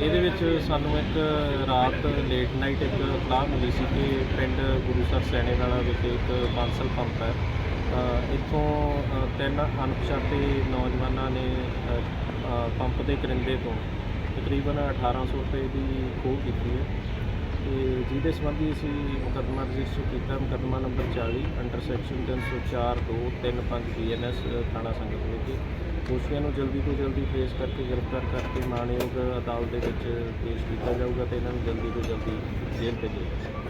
ਇਹਦੇ ਵਿੱਚ ਸਾਨੂੰ ਇੱਕ ਰਾਤ ਲੇਟ ਨਾਈਟ ਇੱਕ ਇਤਲਾਹ ਮਿਲੀ ਸੀ ਕਿ ਪਿੰਡ ਗੁਰੂਸਰ ਸੈਣੇ ਵਾਲਾ ਵਿਖੇ ਇੱਕ ਬਾਂਸਲ ਪੰਪ ਹੈ। ਇੱਥੋਂ ਤਿੰਨ ਅਣਪਛਾਤੇ ਨੌਜਵਾਨਾਂ ਨੇ ਪੰਪ ਦੇ ਕਰਿੰਦੇ ਤੋਂ ਤਕਰੀਬਨ 1800 ਰੁਪਏ ਦੀ ਖੋਹ ਕੀਤੀ ਹੈ। ਤੇ ਜਿਹਦੇ ਸੰਬੰਧੀ ਅਸੀਂ ਮੁਕੱਦਮਾ ਰਜਿਸਟਰ ਕੀਤਾ, ਮੁਕੱਦਮਾ ਨੰਬਰ 40 ਅੰਡਰ ਸੈਕਸ਼ਨ 304 2 35 ਬੀਐਨਐਸ ਥਾਣਾ ਸੰਗਤ ਵਿਖੇ। ਦੋਸ਼ੀਆਂ ਨੂੰ ਜਲਦੀ ਤੋਂ ਜਲਦੀ ਟ੍ਰੇਸ ਕਰਕੇ ਗ੍ਰਿਫਤਾਰ ਕਰਕੇ ਮਾਣਯੋਗ ਅਦਾਲਤ ਦੇ ਵਿੱਚ ਪੇਸ਼ ਕੀਤਾ ਜਾਊਗਾ ਤੇ ਇਹਨਾਂ ਨੂੰ ਜਲਦੀ ਤੋਂ ਜਲਦੀ ਜੇਲ੍ਹ ਭੇਜਿਆ ਜਾਊਗਾ।